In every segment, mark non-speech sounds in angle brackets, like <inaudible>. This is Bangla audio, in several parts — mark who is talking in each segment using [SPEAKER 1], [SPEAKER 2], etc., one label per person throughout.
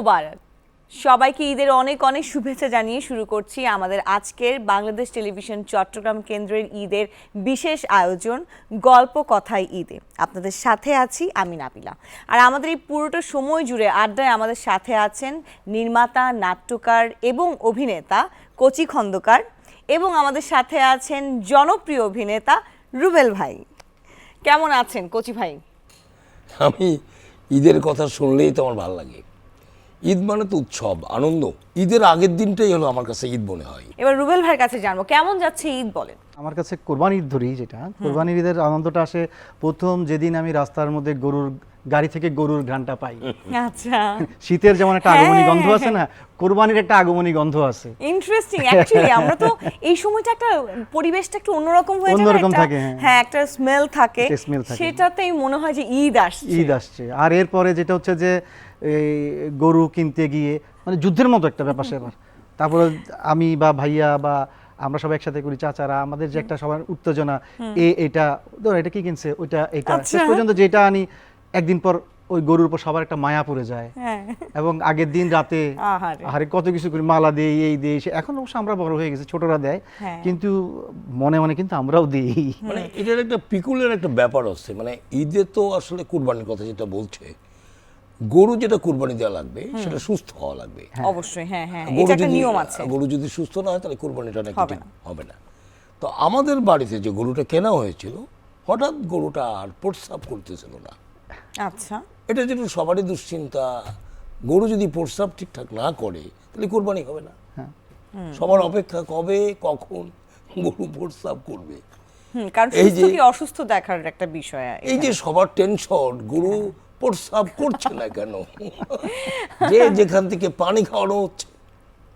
[SPEAKER 1] মোবারক। সবাইকে ঈদের অনেক অনেক শুভেচ্ছা জানিয়ে শুরু করছি আমাদের আজকের বাংলাদেশ টেলিভিশন চট্টগ্রাম কেন্দ্রের ঈদের বিশেষ আয়োজন, গল্প কথায় ঈদে। আপনাদের সাথে আছি আমি নাবিলা। আর আমাদের এই পুরোটা সময় জুড়ে আড্ডায় আমাদের সাথে আছেন নির্মাতা, নাট্যকার এবং অভিনেতা কচি খন্দকার এবং আমাদের সাথে আছেন জনপ্রিয় অভিনেতা রুবেল ভাই। কেমন আছেন কচি ভাই?
[SPEAKER 2] আমি ঈদের কথা শুনলেই তোমার ভালো লাগে। ঈদ মানে তো উৎসব আনন্দ। ঈদের আগের দিনটাই হলো আমার কাছে ঈদ মনে হয়।
[SPEAKER 1] এবার রুবেল ভাইয়ের কাছে জানব কেমন যাচ্ছে ঈদ বলেন?
[SPEAKER 3] আমার কাছে কোরবানির ধরি যেটা কোরবানির ঈদের আনন্দটা আসে প্রথম যেদিন আমি রাস্তার মধ্যে গরুর গাড়ি থেকে গরুর ঘ্রাণটা পাই।
[SPEAKER 1] আচ্ছা।
[SPEAKER 3] শীতের যেমন একটা আগমনী গন্ধ
[SPEAKER 1] হ্যাঁ,
[SPEAKER 3] আছে না কোরবানির একটা আগমনী গন্ধ আছে।
[SPEAKER 1] ইন্টারেস্টিং অ্যাকচুয়ালি আমরা তো এই সময়টা একটা পরিবেশটা একটু অন্যরকম হয়ে যায়
[SPEAKER 3] অন্যরকম থাকে, হ্যাঁ।
[SPEAKER 1] হ্যাঁ একটা স্মেল থাকে। সেটাতেই মনে হয় যে ঈদ আসছে।
[SPEAKER 3] ঈদ আসছে। আর এরপরে যেটা হচ্ছে যে এই গরু কিনতে গিয়ে মানে যুদ্ধের মতো একটা ব্যাপার স্যাপার তারপরে আমি বা ভাইয়া বা আমরা সবাই একসাথে করি চাচারা আমাদের যে একটা সবার উত্তেজনা এ এটা ধর এটা কি কিনছে ওইটা এটা
[SPEAKER 1] আচ্ছা।
[SPEAKER 3] শেষ পর্যন্ত যেটা আনি একদিন পর ওই গরুর উপর সবার একটা মায়া পড়ে যায়
[SPEAKER 1] হ্যাঁ
[SPEAKER 3] এবং আগের দিন রাতে
[SPEAKER 1] আহারে।
[SPEAKER 3] কত কিছু করি মালা দেই এই দেই সে- এখন অবশ্য আমরা বড় হয়ে গেছি ছোটরা দেয়
[SPEAKER 1] হ্যাঁ।
[SPEAKER 3] কিন্তু মনে মনে কিন্তু আমরাও দিই
[SPEAKER 2] মানে এটার একটা পিকুলের একটা ব্যাপার আছে মানে ঈদে তো আসলে কুরবানির কথা যেটা বলছে গরু যেটা কুরবানি দেওয়া লাগবে সেটা সুস্থ হওয়া লাগবে।
[SPEAKER 1] অবশ্যই হ্যাঁ হ্যাঁ
[SPEAKER 2] গরু
[SPEAKER 1] এটা একটা
[SPEAKER 2] যদি-
[SPEAKER 1] নিয়ম আছে।
[SPEAKER 2] গরু যদি সুস্থ না হয় তাহলে কুরবানিটা নাকি
[SPEAKER 1] হবে
[SPEAKER 2] না। তো আমাদের বাড়িতে যে গরুটা কেনা হয়েছিল হঠাৎ গরুটা আর প্রস্রাব করতেছিল না।
[SPEAKER 1] আচ্ছা।
[SPEAKER 2] এটা যেটা সবারই দুশ্চিন্তা গরু যদি প্রস্রাব ঠিকঠাক না করে তাহলে কোরবানি হবে না।
[SPEAKER 3] হ্যাঁ।
[SPEAKER 2] সবার অপেক্ষা কবে কখন গরু প্রস্রাব করবে?
[SPEAKER 1] কারণ
[SPEAKER 2] এই যে-
[SPEAKER 1] অসুস্থ দেখার একটা বিষয়
[SPEAKER 2] এই যে সবার টেনশন গরু প্রস্রাব করছে না কেন? যে যেখান থেকে পানি খাওয়ানো হচ্ছে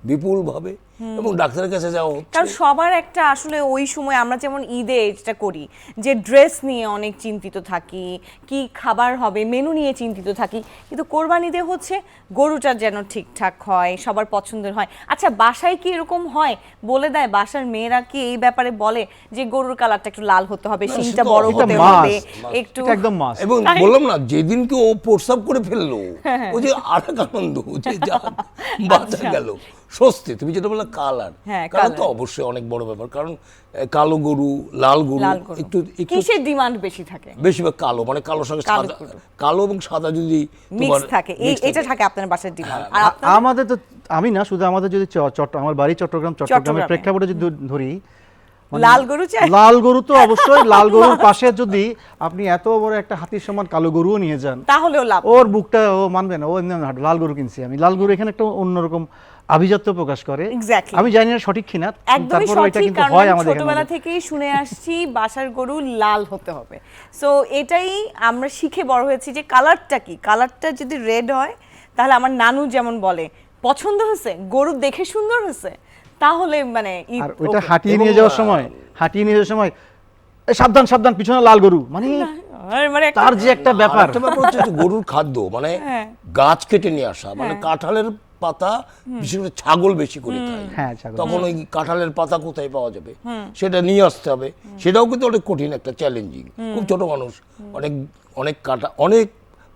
[SPEAKER 2] বিপুল ভাবে এবং ডাক্তারের কাছে যাওয়া হচ্ছে
[SPEAKER 1] কারণ সবার একটা আসলে ওই সময় আমরা যেমন ঈদে যেটা করি যে ড্রেস নিয়ে অনেক চিন্তিত থাকি কি খাবার হবে মেনু নিয়ে চিন্তিত থাকি কিন্তু কোরবানিতে হচ্ছে গরুটা যেন ঠিকঠাক হয় সবার পছন্দের হয়। আচ্ছা বাসায় কি এরকম হয়? বলে দেয় বাসার মেয়েরা কি এই ব্যাপারে বলে যে গরুর কালারটা একটু লাল হতে হবে শিংটা বড় হতে হবে একটু
[SPEAKER 3] একদম মাস
[SPEAKER 2] এবং বললাম না যেদিনকে ও প্রস্রাব করে ফেলল ও যে আর আনন্দ যে যা বাঁচা গেল। স্বস্তি তুমি যেটা বললে কালার?
[SPEAKER 1] হ্যাঁ,
[SPEAKER 2] কালার তো অবশ্যই অনেক বড় ব্যাপার কারণ কালো গরু লাল গরু একটু
[SPEAKER 1] কিসের ডিমান্ড বেশি থাকে?
[SPEAKER 2] বেশিরভাগ কালো মানে কালোর সঙ্গে সাদা কালো এবং সাদা যদি
[SPEAKER 1] মিক্স থাকে। এটা থাকে আপনার বাসার ডিমান্ড আর
[SPEAKER 3] আ-
[SPEAKER 1] আপনার
[SPEAKER 3] আমাদের তো আমি না শুধু আমাদের যদি চট্ট আমার বাড়ি চট্টগ্রাম চট্টগ্রামের
[SPEAKER 1] চট্টগ্রামে।
[SPEAKER 3] প্রেক্ষাপটে যদি ধরি মানে
[SPEAKER 1] লাল গরু চাই?
[SPEAKER 3] লাল গরু তো অবশ্যই <laughs> লাল গরুর পাশে যদি আপনি এত বড় একটা হাতির সমান কালো গরুও নিয়ে যান
[SPEAKER 1] তাহলেও লাভ
[SPEAKER 3] ওর বুকটা ও মানবে না ও এমনি লাল গরু কিনছি আমি। লাল গরু এখানে একটা অন্যরকম আভিজাত্য প্রকাশ করে। আমি জানি না সঠিক কিনা
[SPEAKER 1] একদমই
[SPEAKER 3] তারপরে এটা
[SPEAKER 1] সঠিক
[SPEAKER 3] কিন্তু
[SPEAKER 1] কারণ
[SPEAKER 3] হয় আমাদের
[SPEAKER 1] ছোটবেলা থেকেই শুনে আসছি বাসার গরু লাল হতে হবে। সো এটাই আমরা শিখে বড় হয়েছি যে কালারটা কি? কালারটা যদি রেড হয় তাহলে আমার নানু যেমন বলে পছন্দ হয়েছে? গরু দেখে সুন্দর হয়েছে? তাহলে মানে ঈদ
[SPEAKER 3] আর ওইটা হাঁটিয়ে নিয়ে যাওয়ার সময় হাঁটিয়ে নিয়ে যাওয়ার সময় সাবধান সাবধান পিছনে লাল গরু মানে
[SPEAKER 1] আর মানে
[SPEAKER 3] তার যে একটা ব্যাপার।
[SPEAKER 2] গরুর খাদ্য মানে
[SPEAKER 1] হ্যাঁ।
[SPEAKER 2] গাছ কেটে নিয়ে আসা মানে কাঁঠালের পাতা বিশেষ করে ছাগল বেশি করে খায়।
[SPEAKER 3] হ্যাঁ,
[SPEAKER 2] তখন ওই কাঁঠালের পাতা কোথায় পাওয়া যাবে? সেটা নিয়ে আসতে হবে। সেটাও কিন্তু অনেক কঠিন একটা চ্যালেঞ্জিং খুব ছোট মানুষ অনেক অনেক কাটা অনেক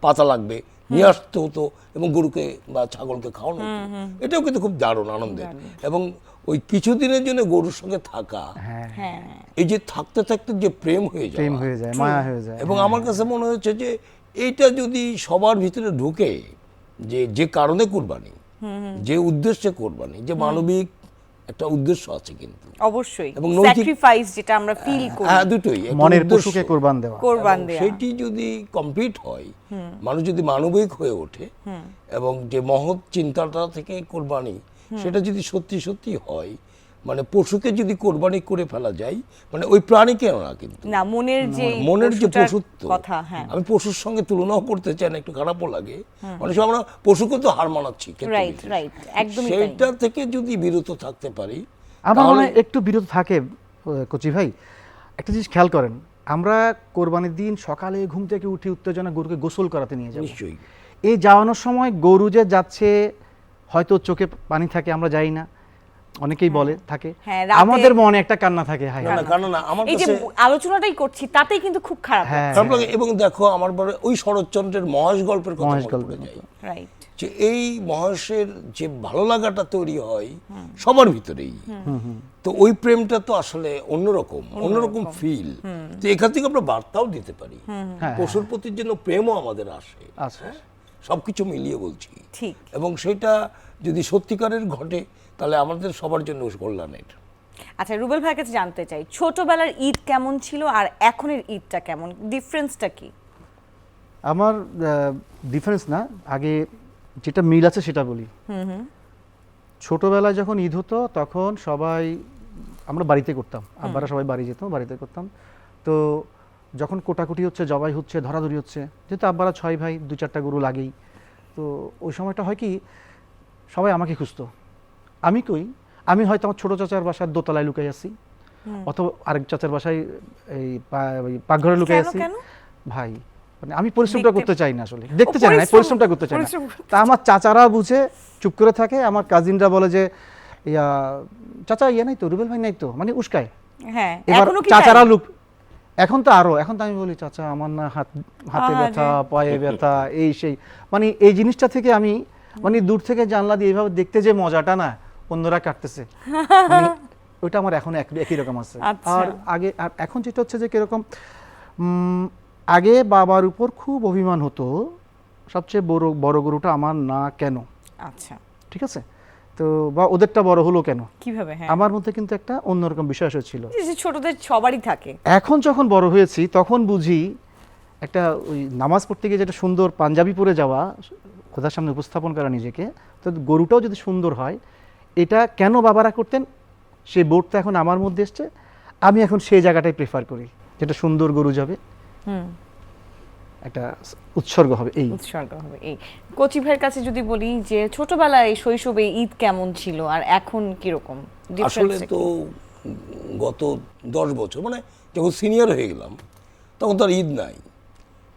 [SPEAKER 2] পাতা লাগবে। নিয়ে আসতে হতো এবং গরুকে বা ছাগলকে খাওয়ানো হতো। এটাও কিন্তু খুব দারুণ আনন্দের। এবং ওই কিছুদিনের জন্য গরুর সঙ্গে থাকা
[SPEAKER 3] হ্যাঁ।
[SPEAKER 1] হ্যাঁ।
[SPEAKER 2] এই যে থাকতে থাকতে যে প্রেম হয়ে যায়
[SPEAKER 3] প্রেম হয়ে যায় মায়া হয়ে যায়।
[SPEAKER 2] এবং আমার কাছে মনে হচ্ছে যে এইটা যদি সবার ভিতরে ঢুকে যে যে কারণে কোরবানি যে উদ্দেশ্যে কোরবানি যে মানবিক একটা উদ্দেশ্য আছে কিন্তু।
[SPEAKER 1] অবশ্যই।
[SPEAKER 2] এবং
[SPEAKER 1] স্যাক্রিফাইস যেটা আমরা ফিল করি।
[SPEAKER 2] হ্যাঁ দুটোই
[SPEAKER 3] মনের পশুকে কোরবান দেওয়া।
[SPEAKER 1] কোরবান দেওয়া।
[SPEAKER 2] সেটি যদি কমপ্লিট হয় মানুষ যদি মানবিক হয়ে ওঠে এবং যে মহৎ চিন্তাটা থেকে কোরবানি সেটা যদি সত্যি সত্যি হয় মানে পশুকে যদি কোরবানি করে ফেলা যায় মানে ওই প্রাণীকে না কিন্তু?
[SPEAKER 1] না মনের যে
[SPEAKER 2] মনের যে পশুত্ব।
[SPEAKER 1] কথা হ্যাঁ।
[SPEAKER 2] আমি পশুর সঙ্গে তুলনাও করতে চাই না একটু খারাপও লাগে। অনেক সময় আমরা পশুকে তো হার মানাচ্ছি
[SPEAKER 1] রাইট রাইট একদমই তাই।
[SPEAKER 2] সেইটা থেকে যদি বিরত থাকতে পারি
[SPEAKER 3] আমার মনে
[SPEAKER 2] তাহলে
[SPEAKER 3] হয় একটু বিরত থাকে কচি ভাই। একটা জিনিস খেয়াল করেন আমরা কোরবানির দিন সকালে ঘুম থেকে উঠে উত্তেজনা গরুকে গোসল করাতে নিয়ে যাব।
[SPEAKER 2] নিশ্চয়ই।
[SPEAKER 3] এই যাওয়ানোর সময় গরু যে যাচ্ছে হয়তো চোখে পানি থাকে আমরা যাই না। অনেকেই বলে থাকে।
[SPEAKER 1] হ্যাঁ,
[SPEAKER 3] আমাদের মনে একটা কান্না থাকে হাই
[SPEAKER 2] না না কারণ না আমার
[SPEAKER 1] এই যে আলোচনাটাই করছি তাতেই কিন্তু খুব খারাপ
[SPEAKER 3] হ্যাঁ।
[SPEAKER 2] খারাপ লাগে এবং দেখো আমার পরে ওই শরৎচন্দ্রের মহেশ গল্পের কথা
[SPEAKER 3] মহেশ
[SPEAKER 2] মনে
[SPEAKER 3] গল্প।
[SPEAKER 1] রাইট
[SPEAKER 2] যে এই মহাশয়ের যে ভালো লাগাটা তৈরি হয় সবার ভিতরেই। তো ওই প্রেমটা তো আসলে অন্যরকম অন্যরকম। ফিল তো এখান থেকে আমরা বার্তাও দিতে পারি।
[SPEAKER 3] হ্যাঁ,
[SPEAKER 2] পশুর প্রতি জন্য প্রেমও আমাদের আসে।
[SPEAKER 3] আচ্ছা
[SPEAKER 2] সবকিছু মিলিয়ে বলছি।
[SPEAKER 1] ঠিক।
[SPEAKER 2] এবং সেটা যদি সত্যিকারের ঘটে তাহলে আমাদের সবার জন্য কল্যাণের
[SPEAKER 1] আচ্ছা রুবেল ভাইয়ের কাছে জানতে চাই ছোটবেলার ঈদ কেমন ছিল আর এখনের ঈদটা কেমন? ডিফারেন্সটা কি?
[SPEAKER 3] আমার ডিফারেন্স না আগে যেটা মিল আছে সেটা বলি। ছোটবেলায় যখন ঈদ হতো তখন সবাই আমরা বাড়িতে করতাম। আব্বারা সবাই বাড়ি যেত বাড়িতে করতাম। তো যখন কোটাকুটি হচ্ছে জবাই হচ্ছে ধরাধরি হচ্ছে যেহেতু আব্বারা ছয় ভাই দু চারটা গরু লাগেই তো ওই সময়টা হয় কি সবাই আমাকে খুঁজতো। আমি কই? আমি হয়তো আমার ছোট চাচার বাসার দোতলায় লুকাই আছি। অথবা আরেক চাচার বাসায় এই পাকঘরে লুকাই আছি। ভাই মানে আমি পরিশ্রমটা করতে চাই না আসলে। দেখতে চাই না পরিশ্রমটা করতে চাই না। তা আমার চাচারা বুঝে চুপ করে থাকে। আমার কাজিনরা বলে যে ইয়া চাচা ইয়ে নাই তো রুবেল ভাই নাই তো মানে উস্কায়।
[SPEAKER 1] হ্যাঁ
[SPEAKER 3] এবার
[SPEAKER 1] এখনও কি
[SPEAKER 3] চাচারা? লুক এখন তো আরও এখন তো আমি বলি চাচা আমার না হাত হাতে ব্যথা পায়ে ব্যথা এই সেই। মানে এই জিনিসটা থেকে আমি মানে দূর থেকে জানলা দিয়ে এইভাবে দেখতে যে মজাটা না অন্যরা কাটতেছে। <laughs> ওইটা আমার এখন এক- একই রকম আছে।
[SPEAKER 1] আচ্ছা।
[SPEAKER 3] আর আগে আর এখন যেটা হচ্ছে যে কীরকম আগে বাবার উপর খুব অভিমান হতো সবচেয়ে বড় বড় গরুটা আমার না কেন?
[SPEAKER 1] আচ্ছা।
[SPEAKER 3] ঠিক আছে? তো বা ওদেরটা বড় হলো কেন?
[SPEAKER 1] কীভাবে? হ্যাঁ।
[SPEAKER 3] আমার মধ্যে কিন্তু একটা অন্যরকম বিষয় ছিল
[SPEAKER 1] যে ছোটদের সবারই থাকে।
[SPEAKER 3] এখন যখন বড় হয়েছি তখন বুঝি একটা ওই নামাজ পড়তে গিয়ে যেটা সুন্দর পাঞ্জাবি পরে যাওয়া খোদার সামনে উপস্থাপন করা নিজেকে তো গরুটাও যদি সুন্দর হয় এটা কেন বাবারা করতেন? সেই বোর্ডটা এখন আমার মধ্যে এসছে। আমি এখন সেই জায়গাটাই প্রেফার করি যেটা সুন্দর গরু যাবে। একটা উৎসর্গ হবে এই।
[SPEAKER 1] উৎসর্গ হবে এই। কচি ভাইয়ের কাছে যদি বলি যে ছোটবেলায় শৈশবে ঈদ কেমন ছিল আর এখন কীরকম?
[SPEAKER 2] আসলে তো গত দশ বছর মানে যখন সিনিয়র হয়ে গেলাম তখন তো আর ঈদ নাই।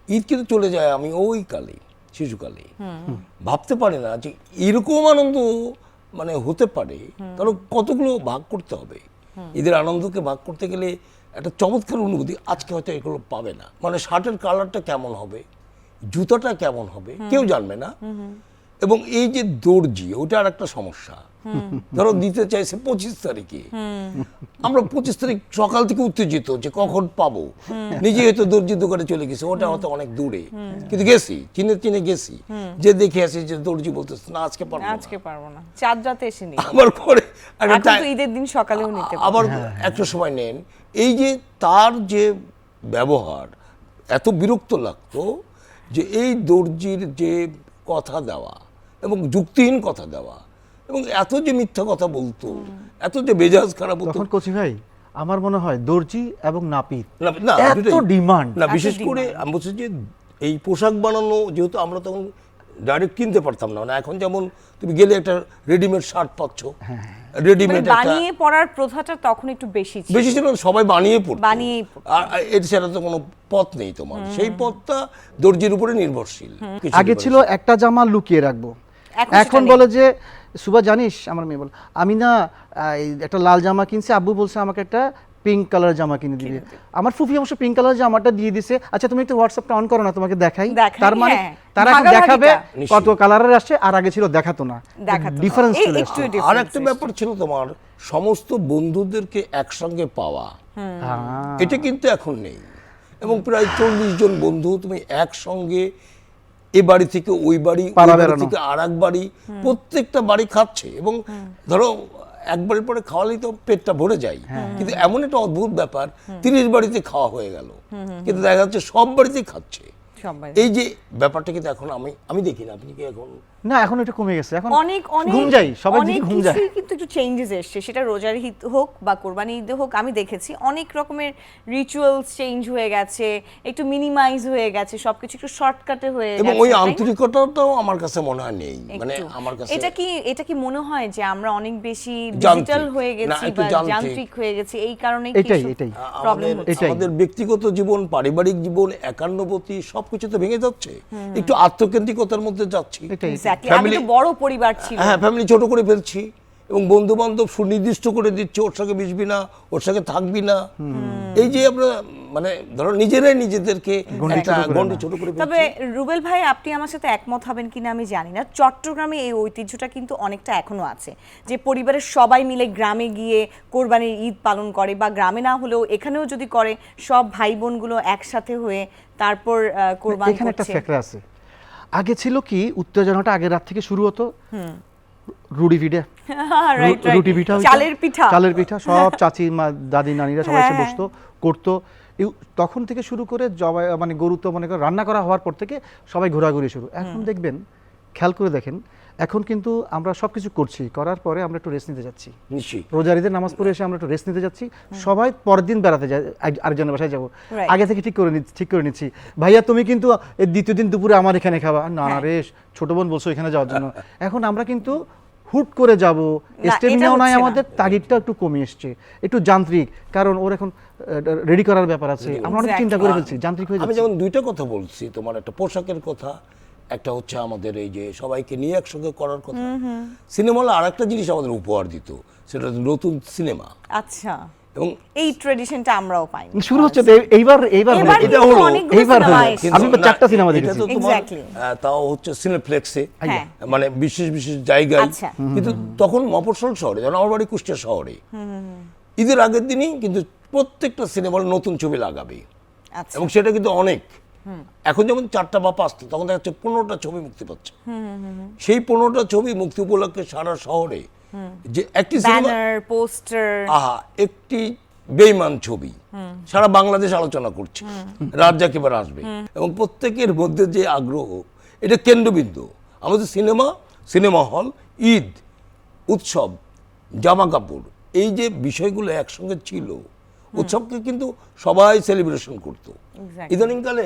[SPEAKER 2] ঈদ কিন্তু চলে যায় আমি ওই কালে শিশুকালে ভাবতে পারি না যে এরকম আনন্দ মানে হতে পারে তাহলে কতগুলো ভাগ করতে হবে? ঈদের আনন্দকে ভাগ করতে গেলে একটা চমৎকার অনুভূতি আজকে হয়তো এগুলো পাবে না। মানে শার্টের কালারটা কেমন হবে? জুতাটা কেমন হবে? কেউ জানবে না। এবং এই যে দর্জি ওটা আর একটা সমস্যা। ধরো দিতে চাইছে পঁচিশ তারিখে। আমরা পঁচিশ তারিখ সকাল থেকে উত্তেজিত যে কখন পাবো। নিজে হয়তো দর্জি দোকানে চলে গেছে ওটা হয়তো অনেক দূরে। কিন্তু গেছি চিনে চিনে গেছি। যে দেখে আসি যে দর্জি বলতেছে না আজকে পারব না।
[SPEAKER 1] আজকে পারব না। চাঁদ রাতে এসে নি
[SPEAKER 2] আবার পরে একটা
[SPEAKER 1] ঈদের দিন সকালেও নিতে
[SPEAKER 2] আবার একটা সময় নেন। এই যে তার যে ব্যবহার এত বিরক্ত লাগতো যে এই দর্জির যে কথা দেওয়া এবং যুক্তিহীন কথা দেওয়া এবং এত যে মিথ্যা কথা বলতো এত যে মেজাজ খারাপ হতো।
[SPEAKER 3] তখন কচি ভাই আমার মনে হয় দর্জি এবং নাপিত
[SPEAKER 2] না
[SPEAKER 3] এত ডিমান্ড।
[SPEAKER 2] না বিশেষ করে আমি বলছি যে এই পোশাক বানানো যেহেতু আমরা তখন ডাইরেক্ট কিনতে পারতাম না মানে এখন যেমন তুমি গেলে একটা রেডিমেড শার্ট পাচ্ছ।
[SPEAKER 3] হ্যাঁ,
[SPEAKER 1] মানে
[SPEAKER 2] রেডিমেড একটা
[SPEAKER 1] বানিয়ে পড়ার প্রথাটা তখন একটু বেশি ছিল।
[SPEAKER 2] বেশি ছিল সবাই বানিয়ে পড়তো। আর এর সেটা তো কোনো পথ নেই তোমার। সেই পথটা দর্জির উপরে নির্ভরশীল।
[SPEAKER 3] আগে ছিল একটা জামা লুকিয়ে রাখব।
[SPEAKER 1] এখন
[SPEAKER 3] বলে যে সুবা জানিস আমার মেয়ে বল আমি না একটা লাল জামা কিনছি আব্বু বলছে আমাকে একটা পিঙ্ক কালার জামা কিনে দিবে। আমার ফুফি অবশ্য পিঙ্ক কালার জামাটা দিয়ে দিছে। আচ্ছা তুমি একটু হোয়াটসঅ্যাপটা অন করো না তোমাকে দেখাই। তার মানে
[SPEAKER 1] হ্যাঁ।
[SPEAKER 3] তারা এখন দেখাবে কত কালারের আসছে আর আগে ছিল দেখাতো না। ডিফারেন্স
[SPEAKER 1] difference
[SPEAKER 2] আর একটা ব্যাপার ছিল তোমার সমস্ত বন্ধুদেরকে একসঙ্গে পাওয়া। এটা কিন্তু এখন নেই। এবং প্রায় চল্লিশ জন বন্ধু তুমি একসঙ্গে এ বাড়ি থেকে ওই বাড়ি বাড়ি থেকে আর এক বাড়ি প্রত্যেকটা বাড়ি খাচ্ছে এবং ধরো একবারের পরে খাওয়ালেই তো পেটটা ভরে যায়।
[SPEAKER 3] হ্যাঁ।
[SPEAKER 2] কিন্তু এমন একটা অদ্ভুত ব্যাপার তিরিশ বাড়িতে খাওয়া হয়ে গেল। কিন্তু দেখা যাচ্ছে সব বাড়িতেই খাচ্ছে। এই যে ব্যাপারটা কিন্তু এখন আমি আমি দেখি না আপনি কি এখন
[SPEAKER 3] না এখন এটা কমে গেছে। এখন
[SPEAKER 1] অনেক অনেক
[SPEAKER 3] ঘুম যাই সবাই দিকে ঘুম যায়।
[SPEAKER 1] কিন্তু একটু চেঞ্জেস এসছে। সেটা রোজার ঈদ হোক বা কোরবানি ঈদ হোক আমি দেখেছি অনেক রকমের রিচুয়ালস চেঞ্জ হয়ে গেছে একটু মিনিমাইজ হয়ে গেছে সবকিছু একটু শর্টকাটে হয়ে
[SPEAKER 2] এবং ওই
[SPEAKER 1] তাই না?
[SPEAKER 2] আন্তরিকতাটাও আমার কাছে মনে হয় নেই। মানে আমার কাছে
[SPEAKER 1] এটা কি এটা কি মনে হয় যে আমরা অনেক বেশি ডিজিটাল হয়ে গেছি বা
[SPEAKER 2] যান্ত্রিক।
[SPEAKER 1] হয়ে গেছি? এই কারণে
[SPEAKER 3] এটাই, এটাই।
[SPEAKER 1] প্রবলেম হচ্ছে?
[SPEAKER 2] আমাদের ব্যক্তিগত জীবন পারিবারিক জীবন একান্নবতী সবকিছু তো ভেঙে যাচ্ছে। একটু আত্মকেন্দ্রিকতার মধ্যে যাচ্ছি।
[SPEAKER 3] এটাই।
[SPEAKER 1] এক্স্যাক্টলি আমি তো বড় পরিবার ছিল
[SPEAKER 2] হ্যাঁ ফ্যামিলি ছোট করে ফেলছি এবং বন্ধু বান্ধব সুনির্দিষ্ট করে দিচ্ছে ওর সঙ্গে মিশবি না ওর সঙ্গে থাকবি না। এই যে আমরা মানে ধরো নিজেরাই নিজেদেরকে একটা
[SPEAKER 3] ছোট করে
[SPEAKER 2] ছোট করে
[SPEAKER 1] তবে রুবেল ভাই আপনি আমার সাথে একমত হবেন কিনা আমি জানি না। চট্টগ্রামে এই ঐতিহ্যটা কিন্তু অনেকটা এখনও আছে। যে পরিবারের সবাই মিলে গ্রামে গিয়ে কোরবানির ঈদ পালন করে বা গ্রামে না হলেও এখানেও যদি করে সব ভাই বোনগুলো একসাথে হয়ে তারপর আহ, কোরবান
[SPEAKER 3] এখানে একটা ফ্যাক্টর আছে। আগে ছিল কি উত্তেজনাটা আগের রাত থেকে শুরু হতো। রুড়ি পিঠা
[SPEAKER 1] Right, right.
[SPEAKER 3] রুটি পিঠা
[SPEAKER 1] চালের পিঠা।
[SPEAKER 3] চালের পিঠা সব <laughs> চাচি মা দাদি নানিরা সবাই এসে
[SPEAKER 1] হ্যাঁ,
[SPEAKER 3] বসতো করতো। তখন থেকে শুরু করে জবাই মানে গরু তো মনে করো রান্না করা হওয়ার পর থেকে সবাই ঘোরাঘুরি শুরু। এখন দেখবেন খেয়াল করে দেখেন এখন কিন্তু আমরা সবকিছু করছি করার পরে আমরা একটু রেস্ট নিতে যাচ্ছি। রোজারিদের নামাজ পড়ে এসে আমরা একটু রেস্ট নিতে যাচ্ছি। সবাই পরের দিন বেড়াতে যাই আরেকজনের বাসায় যাব। আগে থেকে ঠিক করে নিচ্ছি ঠিক করে নিচ্ছি। ভাইয়া তুমি কিন্তু এর দ্বিতীয় দিন দুপুরে আমার এখানে খাবা। না না
[SPEAKER 1] হ্যাঁ।
[SPEAKER 3] রে ছোট বোন বলছো এখানে যাওয়ার জন্য। এখন আমরা কিন্তু হুট করে যাব। স্টেমিনাও নাই আমাদের তাগিদটা একটু কমে এসছে। একটু যান্ত্রিক কারণ ওর এখন রেডি করার ব্যাপার আছে। আমরা অনেক চিন্তা করে ফেলছি যান্ত্রিক হয়ে যাচ্ছে।
[SPEAKER 2] আমি যেমন দুইটা কথা বলছি তোমার একটা পোশাকের কথা একটা হচ্ছে আমাদের এই যে সবাইকে নিয়ে একসঙ্গে করার কথা। সিনেমা হলে আর একটা জিনিস আমাদের উপহার দিত সেটা নতুন সিনেমা।
[SPEAKER 1] আচ্ছা।
[SPEAKER 2] এবং
[SPEAKER 1] এই ট্রেডিশনটা আমরাও পাই।
[SPEAKER 3] শুরু হচ্ছে এইবার এইবার
[SPEAKER 2] এটা হলো,
[SPEAKER 3] এইবার
[SPEAKER 1] সিনেমা
[SPEAKER 3] আমি তো চারটা সিনেমা দেখেছি।
[SPEAKER 2] তাও হচ্ছে সিনেপ্লেক্সে
[SPEAKER 1] হ্যাঁ।
[SPEAKER 2] মানে বিশেষ বিশেষ জায়গায়।
[SPEAKER 1] আচ্ছা।
[SPEAKER 2] কিন্তু তখন মফস্বল শহরে যেমন আমার বাড়ি কুষ্টিয়া শহরে। ঈদের আগের দিনই কিন্তু প্রত্যেকটা সিনেমার নতুন ছবি লাগাবে।
[SPEAKER 1] আচ্ছা।
[SPEAKER 2] এবং সেটা কিন্তু অনেক। এখন যেমন চারটা বা পাঁচটা তখন দেখা যাচ্ছে পনেরোটা ছবি মুক্তি পাচ্ছে। সেই পনেরোটা ছবি মুক্তি উপলক্ষে সারা শহরে যে একটি
[SPEAKER 1] পোস্টার।
[SPEAKER 2] আহা একটি বেইমান ছবি। সারা বাংলাদেশ আলোচনা করছে। রাজ্জাক এবার আসবে। এবং প্রত্যেকের মধ্যে যে আগ্রহ এটা কেন্দ্রবিন্দু। আমাদের সিনেমা সিনেমা হল ঈদ উৎসব জামা কাপড় এই যে বিষয়গুলো একসঙ্গে ছিল উৎসবকে কিন্তু সবাই সেলিব্রেশন করতো। ইদানিংকালে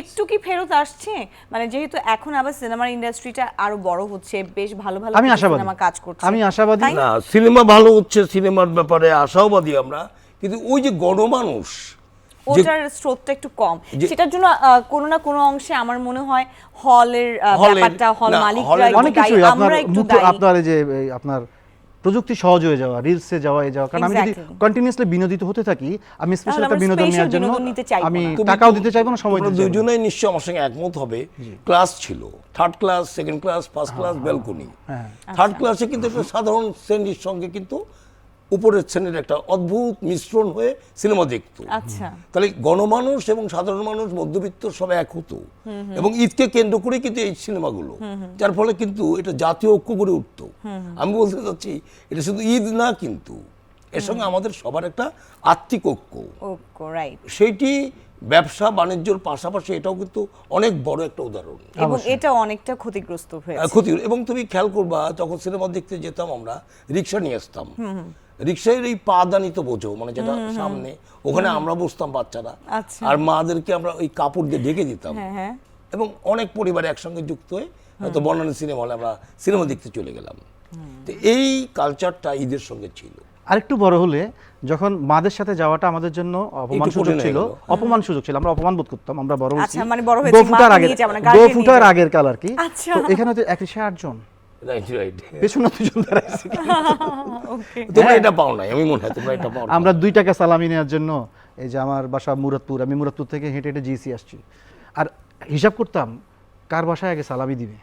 [SPEAKER 1] একটু কি ফেরত আসছে? মানে যেহেতু এখন আবার সিনেমার ইন্ডাস্ট্রিটা আরও বড় হচ্ছে বেশ ভালো ভালো
[SPEAKER 3] আমি আশাবাদী।
[SPEAKER 1] সিনেমা কাজ করছে।
[SPEAKER 3] আমি আশাবাদী।
[SPEAKER 1] না?
[SPEAKER 2] না সিনেমা ভালো হচ্ছে সিনেমার ব্যাপারে আশাবাদী আমরা কিন্তু ওই যে গণমানুষ
[SPEAKER 1] ওটার স্রোতটা একটু কম। সেটার জন্য কোনো না কোনো অংশে আমার মনে হয় হলের ব্যাপারটা হল মালিকরা আমরা একটু দায়ী।
[SPEAKER 3] আপনার যে আপনার প্রযুক্তি সহজ হয়ে যাওয়া রিলসে যাওয়া এ যাওয়া। কারণ আমি যদি. কন্টিনিউয়াসলি বিনোদিত হতে থাকি আমি স্পেশাল একটা বিনোদন নেওয়ার জন্য আমি টাকাও দিতে চাইব না সময় দিতে চাইব
[SPEAKER 2] দুজনেই নিশ্চয় আমার সঙ্গে একমত হবে। ক্লাস ছিল। Third class second class first class balcony
[SPEAKER 3] হ্যাঁ।
[SPEAKER 2] থার্ড ক্লাসে কিন্তু একটা সাধারণ শ্রেণির সঙ্গে কিন্তু উপরের শ্রেণির একটা অদ্ভুত মিশ্রণ হয়ে সিনেমা দেখতো।
[SPEAKER 1] আচ্ছা।
[SPEAKER 2] তাহলে গণমানুষ এবং সাধারণ মানুষ মধ্যবিত্ত সব এক হতো। এবং ঈদকে কেন্দ্র করে কিন্তু এই সিনেমাগুলো। যার ফলে কিন্তু এটা জাতীয় ঐক্য গড়ে উঠতো। আমি বলতে চাচ্ছি এটা শুধু ঈদ না কিন্তু এর সঙ্গে আমাদের সবার একটা আত্মিক ঐক্য। সেইটি ব্যবসা বাণিজ্যর পাশাপাশি এটাও কিন্তু অনেক বড় একটা উদাহরণ।
[SPEAKER 1] এবং এটা অনেকটা ক্ষতিগ্রস্ত হয়েছে।
[SPEAKER 2] ক্ষতি এবং তুমি খেয়াল করবা যখন সিনেমা দেখতে যেতাম আমরা রিক্সা নিয়ে আসতাম। রিক্সায় এই পা দানি তো বোঝো মানে যেটা সামনে ওখানে আমরা বসতাম বাচ্চারা।
[SPEAKER 1] আচ্ছা।
[SPEAKER 2] আর মাদেরকে আমরা ওই কাপড় দিয়ে ঢেকে দিতাম।
[SPEAKER 1] হ্যাঁ হ্যাঁ।
[SPEAKER 2] এবং অনেক পরিবার একসঙ্গে যুক্ত হয়ে হয়তো বর্ণালী সিনেমা হলে আমরা সিনেমা দেখতে চলে গেলাম। তো এই কালচারটা ঈদের সঙ্গে ছিল।
[SPEAKER 3] আরেকটু বড় হলে যখন মাদের সাথে যাওয়াটা আমাদের জন্য অপমান সুযোগ ছিল। অপমান সুযোগ ছিল আমরা অপমান বোধ করতাম আমরা বড় হয়েছি।
[SPEAKER 1] আচ্ছা, মানে বড় হয়েছি,
[SPEAKER 3] গো ফুটার
[SPEAKER 1] নিয়ে
[SPEAKER 3] গো ফুটার আগের কাল আর কি।
[SPEAKER 1] আচ্ছা।
[SPEAKER 3] তো এখানে তো একশো আট জন
[SPEAKER 2] রাইট রাইট <laughs>
[SPEAKER 3] পেছনে দুজন দাঁড়াইছে। <laughs>
[SPEAKER 2] তোমরা এটা পাও নাই আমি মনে হয় তোমরা এটা পাও
[SPEAKER 3] আমরা দুই টাকা সালামি নেওয়ার জন্য এই যে আমার বাসা মুরাদপুর আমি মুরাদপুর থেকে হেঁটে হেঁটে জিসি আসছি। আর হিসাব করতাম কার বাসায় আগে সালামি দিবে?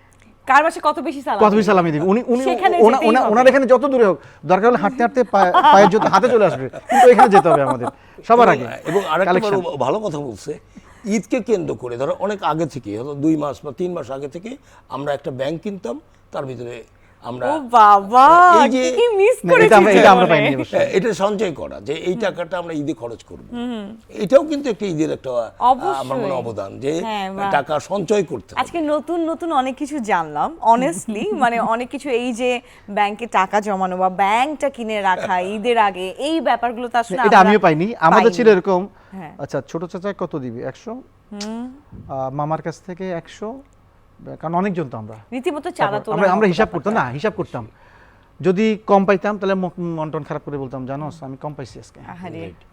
[SPEAKER 1] কার বাসে কত বেশি সালাম
[SPEAKER 3] কত বেশি সালামি দিবে? উনি উনি
[SPEAKER 1] সেখানে
[SPEAKER 3] ওনা-
[SPEAKER 1] যেতেই
[SPEAKER 3] ওনা-
[SPEAKER 1] হবে।
[SPEAKER 3] ওনার এখানে যত দূরে হোক দরকার হলে হাঁটতে হাঁটতে পায়ে- পায়ের জুতো হাতে চলে আসবে। কিন্তু এখানে যেতে হবে আমাদের। সবার আগে
[SPEAKER 2] এবং আরেকটা ভালো কথা বলছে ঈদকে কেন্দ্র করে ধরো অনেক আগে থেকে হয়তো দুই মাস বা তিন মাস আগে থেকে আমরা একটা ব্যাংক কিনতাম তার ভিতরে আমরা
[SPEAKER 1] বাবা কি মিস
[SPEAKER 3] এটা আমরা এটা আমরা
[SPEAKER 1] জীবনে।
[SPEAKER 3] পাইনি অবশ্য।
[SPEAKER 2] হ্যাঁ, এটা সঞ্চয় করা যে এই টাকাটা আমরা ঈদে খরচ করব। এটাও কিন্তু একটা ঈদের একটা আমার মনে অবদান যে
[SPEAKER 1] হ্যাঁ,
[SPEAKER 2] টাকা সঞ্চয় করতে
[SPEAKER 1] আজকে নতুন নতুন অনেক কিছু জানলাম অনেস্টলি <laughs> মানে অনেক কিছু এই যে ব্যাংকে টাকা জমানো বা ব্যাংকটা কিনে রাখা <laughs> ঈদের আগে এই ব্যাপারগুলো তো আসলে
[SPEAKER 3] এটা আমিও পাইনি। আমাদের ছিল এরকম
[SPEAKER 1] হ্যাঁ।
[SPEAKER 3] আচ্ছা ছোট চাচা কত দিবি? একশো? মামার কাছ থেকে একশো? কারণ অনেকজন তো আমরা।
[SPEAKER 1] রীতিমতো চাঁদা তোলা
[SPEAKER 3] আমরা হিসাব করতাম না হিসাব করতাম। যদি কম পাইতাম তাহলে ম- মন টন খারাপ করে বলতাম জানোস আমি কম পাইছি আজকে।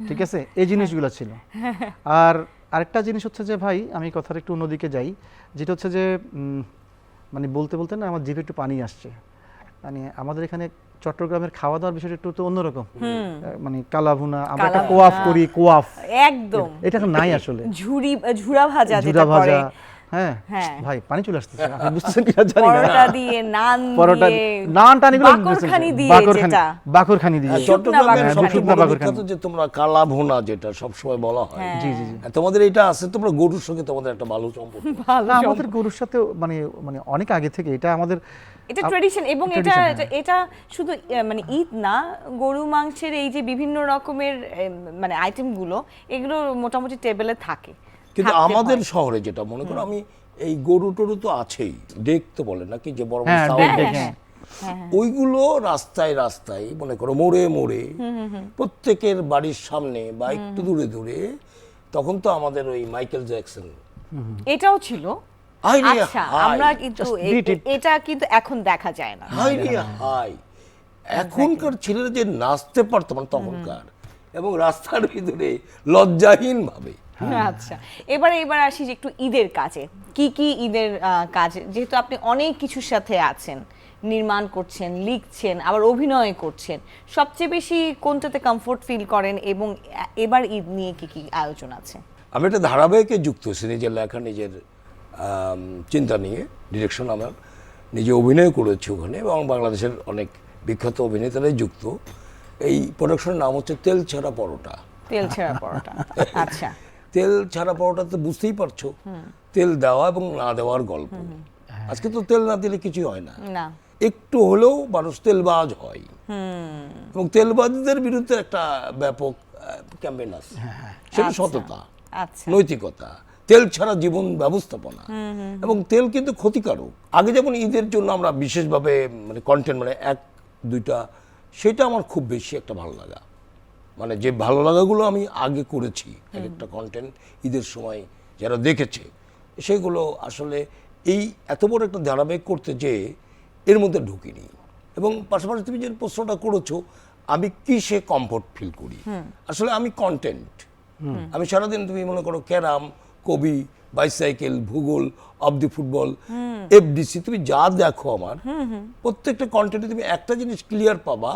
[SPEAKER 3] ঠিক আছে? এই জিনিসগুলো ছিল। আর আরেকটা জিনিস হচ্ছে যে ভাই আমি কথার একটু অন্যদিকে যাই। যেটা হচ্ছে যে মানে বলতে বলতে না আমার জিভে একটু পানি আসছে। মানে আমাদের এখানে চট্টগ্রামের খাওয়া দাওয়ার বিষয়টা একটু তো অন্যরকম। মানে কালাভুনা আমরা একটা কোয়াফ করি কোয়াফ।
[SPEAKER 1] একদম।
[SPEAKER 3] এটা নাই আসলে।
[SPEAKER 1] ঝুরি ঝুরা ভাজা যেটা করে।
[SPEAKER 3] হ্যাঁ
[SPEAKER 1] হ্যাঁ।
[SPEAKER 3] ভাই পানি চলে আসতেছে আপনি বুঝছেন কিনা জানি না।
[SPEAKER 1] পরোটা দিয়ে নান
[SPEAKER 3] পরোটা নান টান এগুলো
[SPEAKER 1] বাকরখানি দিয়ে যেটা।
[SPEAKER 3] বাকরখানি দিয়ে।
[SPEAKER 2] চট্টগ্রামের সবচেয়ে বড় বিখ্যাত যে তোমরা কালা ভোনা যেটা সবসময় বলা হয়।
[SPEAKER 3] জি জি জি।
[SPEAKER 2] তোমাদের এটা আছে তোমরা গরুর সঙ্গে তোমাদের একটা ভালো সম্পর্ক। <laughs>
[SPEAKER 1] ভালো
[SPEAKER 3] আমাদের গরুর সাথে মানে মানে অনেক আগে থেকে এটা আমাদের
[SPEAKER 1] এটা ট্রেডিশন এবং এটা
[SPEAKER 3] হ্যাঁ।
[SPEAKER 1] এটা- এটা শুধু মানে ঈদ না গরু মাংসের এই যে বিভিন্ন রকমের মানে আইটেমগুলো এগুলো মোটামুটি টেবিলে থাকে।
[SPEAKER 2] কিন্তু আমাদের শহরে যেটা মনে করো আমি এই গরু টরু তো আছেই ডেক তো বলে নাকি যে বড় বড়
[SPEAKER 3] হ্যাঁ,
[SPEAKER 1] হ্যাঁ, হ্যাঁ।
[SPEAKER 2] ওইগুলো রাস্তায় রাস্তায় মনে করো মোড়ে মোড়ে প্রত্যেকের বাড়ির সামনে বা একটু দূরে দূরে তখন তো আমাদের ওই মাইকেল জ্যাকসন।
[SPEAKER 1] এটাও ছিল? আচ্ছা আমরা কিন্তু. এটা কিন্তু এখন দেখা যায় না।
[SPEAKER 2] হাই রে হাই এখনকার ছেলেরা যে নাচতে পারতো মানে তখনকার এবং রাস্তার ভিতরে লজ্জাহীন ভাবে
[SPEAKER 1] আচ্ছা। এবারে এবার আসি যে একটু ঈদের কাজে। কি কি ঈদের কাজ? যেহেতু আপনি অনেক কিছুর সাথে আছেন। নির্মাণ করছেন লিখছেন আবার অভিনয় করছেন। সবচেয়ে বেশি কোনটাতে কমফোর্ট ফিল করেন এবং এবার ঈদ নিয়ে কি কি আয়োজন আছে?
[SPEAKER 2] আমি একটা ধারাবাহিকে যুক্ত হয়েছি নিজের লেখা নিজের চিন্তা নিয়ে ডিরেকশন আমার। নিজে অভিনয় করেছি ওখানে এবং বাংলাদেশের অনেক বিখ্যাত অভিনেতারাই যুক্ত। এই প্রোডাকশনের নাম হচ্ছে তেল ছাড়া পরোটা।
[SPEAKER 1] তেল ছেঁড়া পরোটা। <laughs> আচ্ছা।
[SPEAKER 2] তেল ছাড়া পরোটা তো বুঝতেই পারছ। তেল দেওয়া এবং না দেওয়ার গল্প। আজকে তো তেল না দিলে কিছুই হয় না। একটু হলেও মানুষ তেলবাজ হয়। এবং তেলবাজদের বিরুদ্ধে একটা ব্যাপক ক্যাম্পেইন আছে। সেটা
[SPEAKER 1] আচ্ছা।
[SPEAKER 2] সততা
[SPEAKER 1] আচ্ছা।
[SPEAKER 2] নৈতিকতা। তেল ছাড়া জীবন ব্যবস্থাপনা। এবং তেল কিন্তু ক্ষতিকারক। আগে যেমন ঈদের জন্য আমরা বিশেষভাবে মানে কন্টেন্ট মানে এক দুইটা সেটা আমার খুব বেশি একটা ভালো লাগা। মানে যে ভালো লাগাগুলো আমি আগে করেছি এক একটা কন্টেন্ট ঈদের সময় যারা দেখেছে সেগুলো আসলে এই এত বড় একটা ধারাবাহিক করতে যে এর মধ্যে ঢুকিনি। এবং পাশাপাশি তুমি যে প্রশ্নটা করেছ আমি কিসে কমফোর্ট ফিল করি? আসলে আমি কন্টেন্ট আমি সারাদিন তুমি মনে করো ক্যারাম কবি বাইসাইকেল ভূগোল অব দি ফুটবল এফডিসি তুমি যা দেখো আমার প্রত্যেকটা কন্টেন্টে তুমি একটা জিনিস ক্লিয়ার পাবা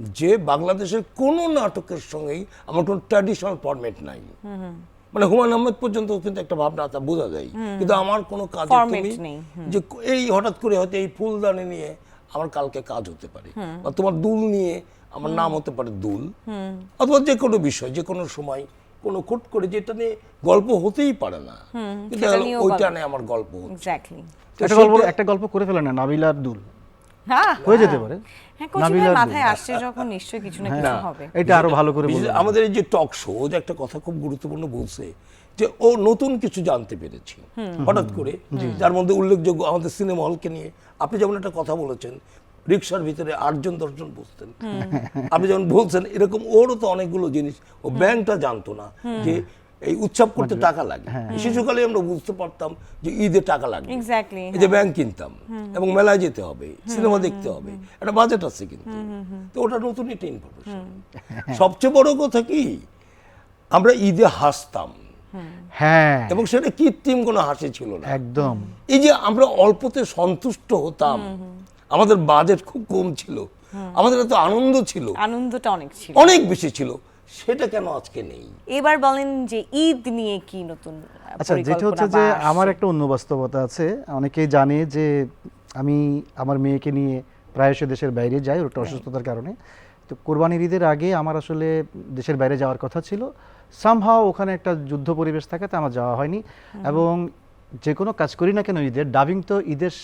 [SPEAKER 2] যে বাংলাদেশের কোনো নাটকের সঙ্গেই আমার কোনো ট্র্যাডিশনাল ফরম্যাট নাই। মানে হুমায়ুন আহমেদ পর্যন্ত কিন্তু একটা ভাবনা তা বোঝা যায়। কিন্তু আমার কোনো কাজ তুমি যে এই হঠাৎ করে হয়তো এই ফুলদানি নিয়ে আমার কালকে কাজ হতে পারে। বা তোমার দুল নিয়ে আমার নাম হতে পারে দুল। অথবা যে কোনো বিষয় যে কোনো সময় কোনো খুট করে যেটা নিয়ে গল্প হতেই পারে না। কিন্তু ওইটা। নিয়ে আমার গল্প হচ্ছে।
[SPEAKER 3] একটা গল্প একটা গল্প করে ফেলে না নাবিলার দুল।
[SPEAKER 1] হ্যাঁ
[SPEAKER 3] হয়ে যেতে পারে।
[SPEAKER 1] হ্যাঁ কোচিং
[SPEAKER 3] নাবিলার
[SPEAKER 1] মাথায় আসছে যখন নিশ্চয়ই কিছু না কিছু হবে।
[SPEAKER 3] এটা আরও ভালো করে
[SPEAKER 2] আমাদের এই যে টক শো যে একটা কথা খুব গুরুত্বপূর্ণ বলছে যে ও নতুন কিছু জানতে পেরেছি। হঠাৎ করে যার মধ্যে উল্লেখযোগ্য আমাদের সিনেমা হলকে নিয়ে আপনি যেমন একটা কথা বলেছেন রিক্সার ভিতরে আটজন দশজন বসতেন। আপনি যেমন বলছেন এরকম ওরও তো অনেকগুলো জিনিস ও ব্যাংকটা জানতো না যে এই উৎসব করতে টাকা লাগে। শিশুকালে আমরা বুঝতে পারতাম যে ঈদে টাকা লাগে এই যে ব্যাংক কিনতাম এবং মেলায় যেতে হবে সিনেমা দেখতে হবে একটা বাজেট আছে কিন্তু। তো ওটা নতুন একটা ইনফরমেশন সবচেয়ে বড় কথা কি? আমরা ঈদে হাসতাম।
[SPEAKER 3] হ্যাঁ।
[SPEAKER 2] এবং সেটা কৃত্রিম কোনো হাসি ছিল না।
[SPEAKER 3] একদম।
[SPEAKER 2] এই যে আমরা অল্পতে সন্তুষ্ট হতাম আমাদের বাজেট খুব কম ছিল। আমাদের এত আনন্দ ছিল।
[SPEAKER 1] আনন্দটা অনেক ছিল।
[SPEAKER 2] অনেক বেশি ছিল। সেটা কেন আজকে নেই?
[SPEAKER 1] এবার বলেন যে ঈদ নিয়ে কি নতুন
[SPEAKER 3] আচ্ছা যেটা হচ্ছে যে আমার একটা অন্য বাস্তবতা আছে। অনেকেই জানে যে আমি আমার মেয়েকে নিয়ে প্রায়শই দেশের বাইরে যাই ওটা অসুস্থতার কারণে। তো কোরবানির ঈদের আগে আমার আসলে দেশের বাইরে যাওয়ার কথা ছিল। সামহাও ওখানে একটা যুদ্ধ পরিবেশ থাকে তো আমার যাওয়া হয়নি। এবং যে কোনো কাজ করি না কেন ঈদের ডাবিং তো ঈদের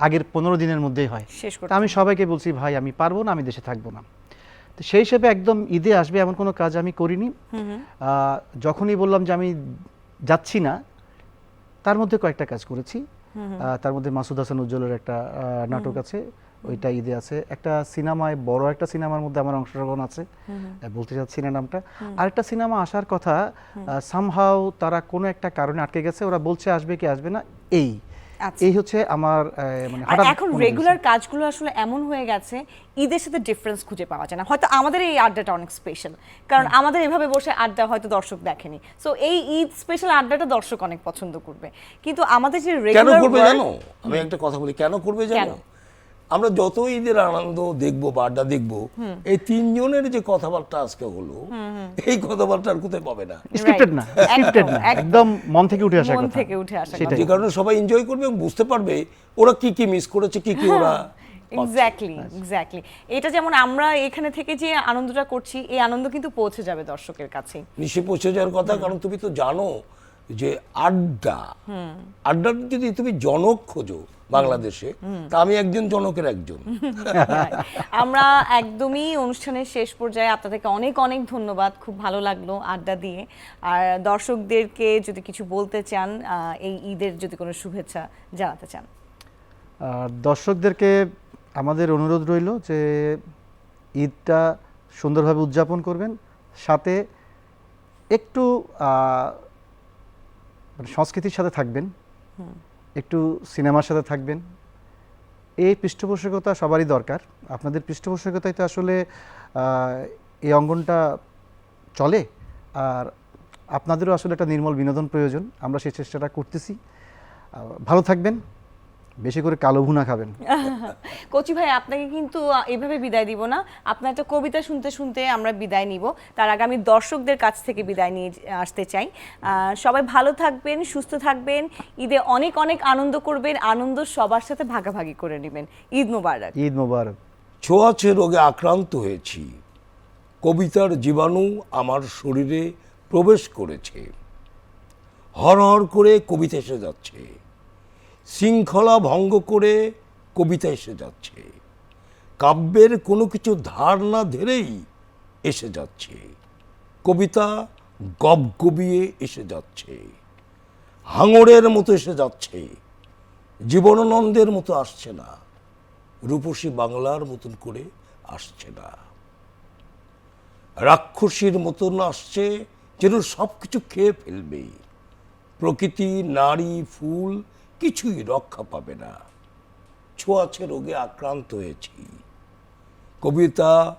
[SPEAKER 3] আগের পনেরো দিনের মধ্যেই হয়।
[SPEAKER 1] শেষ করতে
[SPEAKER 3] তা আমি সবাইকে বলছি ভাই আমি পারব না আমি দেশে থাকব না। তো সেই হিসেবে একদম ঈদে আসবে এমন কোনো কাজ আমি করিনি। যখনই বললাম যে আমি যাচ্ছি না তার মধ্যে কয়েকটা কাজ করেছি। তার মধ্যে মাসুদ হাসান উজ্জ্বলের একটা নাটক আছে ওইটা ঈদে আছে। একটা সিনেমায় বড় একটা সিনেমার মধ্যে আমার অংশগ্রহণ আছে। বলতে চাচ্ছি না নামটা। আরেকটা সিনেমা আসার কথা সামহাও তারা কোনো একটা কারণে আটকে গেছে ওরা বলছে আসবে কি আসবে না এই। এই হচ্ছে আমার মানে হঠাৎ
[SPEAKER 1] এখন রেগুলার কাজগুলো আসলে এমন হয়ে গেছে ঈদের সাথে ডিফারেন্স খুঁজে পাওয়া যায় না। হয়তো আমাদের এই আড্ডাটা অনেক স্পেশাল কারণ আমাদের এভাবে বসে আড্ডা হয়তো দর্শক দেখেনি। সো এই ঈদ স্পেশাল আড্ডাটা দর্শক অনেক পছন্দ করবে। কিন্তু আমাদের যে রেগুলার কেন
[SPEAKER 2] করবে জানো? আমি একটা কথা বলি কেন করবে জানো? আমরা যত ঈদের আনন্দ দেখব বা আড্ডা দেখব এই তিনজনের যে কথাবার্তা আজকে হলো এই কথাবার্তা আর কোথায় পাবে না?
[SPEAKER 3] স্ক্রিপ্টেড না
[SPEAKER 1] একদম,
[SPEAKER 3] স্ক্রিপ্টেড না
[SPEAKER 1] একদম।
[SPEAKER 3] মন থেকে উঠে আসা
[SPEAKER 1] মন থেকে উঠে আসা
[SPEAKER 3] সেটাই।
[SPEAKER 2] যে কারণে সবাই এনজয় করবে এবং বুঝতে পারবে ওরা কি কি মিস করেছে কি কি ওরা <laughs>
[SPEAKER 1] এক্স্যাক্টলি এক্স্যাক্টলি এটা যেমন আমরা এখানে থেকে যে আনন্দটা করছি এই আনন্দ কিন্তু পৌঁছে যাবে দর্শকের কাছে।
[SPEAKER 2] মিশে পৌঁছে যাওয়ার কথা কারণ তুমি তো জানো যে আড্ডা আড্ডার যদি তুমি জনক খোঁজো বাংলাদেশে তা আমি একজন জনকের একজন। <laughs>
[SPEAKER 1] আমরা একদমই অনুষ্ঠানের শেষ পর্যায়ে আপনাদেরকে অনেক অনেক ধন্যবাদ। খুব ভালো লাগল আড্ডা দিয়ে। আর দর্শকদেরকে যদি কিছু বলতে চান এই ঈদের যদি কোনো শুভেচ্ছা জানাতে চান।
[SPEAKER 3] দর্শকদেরকে আমাদের অনুরোধ রইল যে ঈদটা সুন্দরভাবে উদযাপন করবেন। সাথে একটু আহ, মানে সংস্কৃতির সাথে থাকবেন একটু সিনেমার সাথে থাকবেন। এই পৃষ্ঠপোষকতা সবারই দরকার। আপনাদের পৃষ্ঠপোষকতায় তো আসলে এই অঙ্গনটা চলে। আর আপনাদেরও আসলে একটা নির্মল বিনোদন প্রয়োজন। আমরা সেই চেষ্টাটা করতেছি। ভালো থাকবেন। বেশি করে কালো ভুনা খাবেন। <laughs>
[SPEAKER 1] কচি ভাই আপনাকে কিন্তু এভাবে বিদায় দিব না। আপনার একটা কবিতা শুনতে শুনতে আমরা বিদায় নিব। তার আগে আমি দর্শকদের কাছ থেকে বিদায় নিয়ে আসতে চাই। সবাই ভালো থাকবেন সুস্থ থাকবেন। ঈদে অনেক অনেক আনন্দ করবেন। আনন্দ সবার সাথে ভাগাভাগি করে নেবেন। ঈদ মোবারক।
[SPEAKER 3] ঈদ মোবারক।
[SPEAKER 2] ছোঁয়াচে রোগে আক্রান্ত হয়েছি। কবিতার জীবাণু আমার শরীরে প্রবেশ করেছে। হর হর করে কবিতা এসে যাচ্ছে। শৃঙ্খলা ভঙ্গ করে কবিতা এসে যাচ্ছে। কাব্যের কোনো কিছু ধার না ধরেই এসে যাচ্ছে। কবিতা গব গবিয়ে এসে যাচ্ছে। হাঙরের মতো এসে যাচ্ছে। জীবনানন্দের মতো আসছে না। রূপসী বাংলার মতন করে আসছে না। রাক্ষসীর মতন আসছে যেন সব কিছু খেয়ে ফেলবে। প্রকৃতি, নারী, ফুল কিছুই রক্ষা পাবে না। ছোঁয়াছে রোগে আক্রান্ত হয়েছি। কবিতা,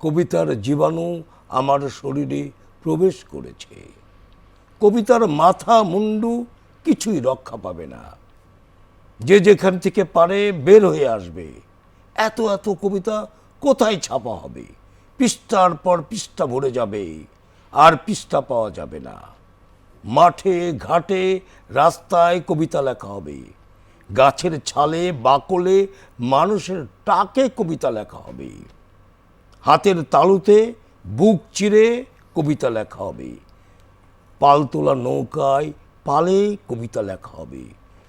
[SPEAKER 2] কবিতার জীবাণু আমার শরীরে প্রবেশ করেছে। কবিতার মাথা, মুন্ডু কিছুই রক্ষা পাবে না। যে যেখান থেকে পারে বের হয়ে আসবে। এত এত কবিতা কোথায় ছাপা হবে? পৃষ্ঠার পর পৃষ্ঠা ভরে যাবে। আর পৃষ্ঠা পাওয়া যাবে না। মাঠে, ঘাটে, রাস্তায় কবিতা লেখা হবে। গাছের ছালে, বাকলে, মানুষের টাকে কবিতা লেখা হবে। হাতের তালুতে বুক চিরে কবিতা লেখা হবে। পালতোলা নৌকায় পালে কবিতা লেখা হবে।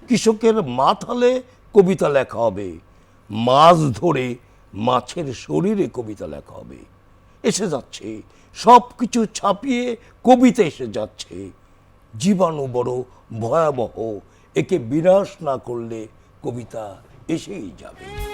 [SPEAKER 2] কৃষকের মাথালে কবিতা লেখা হবে। মাছ ধরে মাছের শরীরে কবিতা লেখা হবে। এসে যাচ্ছে। সব কিছু ছাপিয়ে কবিতা এসে যাচ্ছে। জীবাণু বড় ভয়াবহ। একে বিনাশ না করলে কবিতা এসেই যাবে।